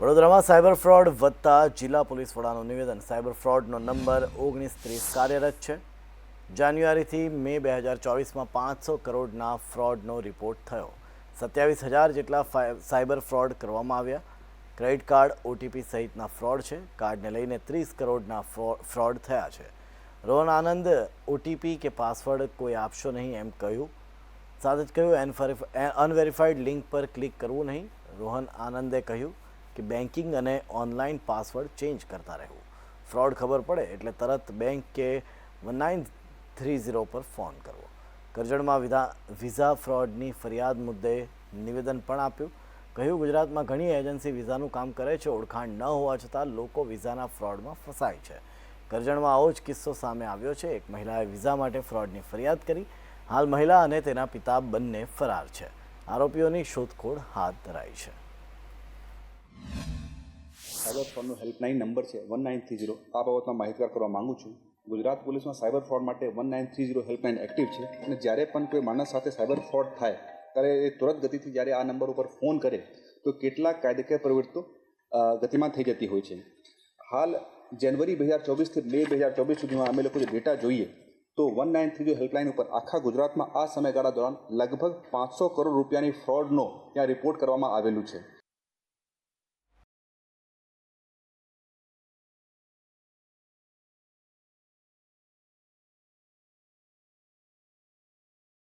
વડોદરામાં cyber fraud વધતા જિલ્લા પોલીસ વડાનું નિવેદન. સાયબર ફ્રોડનો નંબર ઓગણીસ ત્રીસ કાર્યરત છે. જાન્યુઆરીથી મે બે હજાર ચોવીસમાં પાંચસો કરોડના ફ્રોડનો રિપોર્ટ થયો. સત્યાવીસ હજાર જેટલા સાયબર ફ્રોડ કરવામાં આવ્યા. ક્રેડિટ કાર્ડ, ઓટીપી સહિતના ફ્રોડ છે. કાર્ડને લઈને ત્રીસ કરોડના ફ્રોડ થયા છે. રોહન આનંદ, ઓટીપી કે પાસવર્ડ કોઈ આપશો નહીં એમ કહ્યું. સાથે જ કહ્યું અનવેરિફાઈડ લિંક પર ક્લિક કરવું નહીં. રોહન આનંદે કહ્યું કે બેન્કિંગ અને ઓનલાઈન પાસવર્ડ ચેન્જ કરતા રહેવું. ફ્રોડ ખબર પડે એટલે તરત બેંક કે વન નાઇન થ્રી ઝીરો પર ફોન કરવો. કરજણમાં વિધા, વિઝા ફ્રોડની ફરિયાદ મુદ્દે નિવેદન પણ આપ્યું. કહ્યું, ગુજરાતમાં ઘણી એજન્સી વિઝાનું કામ કરે છે. ઓળખાણ ન હોવા છતાં લોકો વિઝાના ફ્રોડમાં ફસાય છે. કરજણમાં આવો જ કિસ્સો સામે આવ્યો છે. એક મહિલાએ વિઝા માટે ફ્રોડની ફરિયાદ કરી. હાલ મહિલા અને તેના પિતા બંને ફરાર છે. આરોપીઓની શોધખોળ હાથ ધરાઈ છે. સાયબર ફ્રોડનો હેલ્પલાઇન નંબર છે વન નાઇન થ્રી ઝીરો. આ બાબતમાં માહિતગાર કરવા માંગુ છું. ગુજરાત પોલીસમાં સાયબર ફ્રોડ માટે one nine three zero helpline active છે અને જ્યારે પણ કોઈ માણસ સાથે સાયબર ફ્રોડ થાય, ત્યારે એ તુરંત ગતિથી જ્યારે આ નંબર ઉપર ફોન કરે, તો કેટલાક કાયદેકીય પ્રવૃત્તિઓ ગતિમાન થઈ જતી હોય છે. હાલ જાન્યુઆરી બે હજાર ચોવીસથી મે બે હજાર ચોવીસ સુધીમાં અમે લોકો જે ડેટા જોઈએ, તો વન નાઇન થ્રી હેલ્પલાઇન ઉપર આખા ગુજરાતમાં આ સમયગાળા દોરાન લગભગ પાંચસો કરોડ રૂપિયાની ફ્રોડનો ત્યાં રિપોર્ટ કરવામાં આવેલું છે.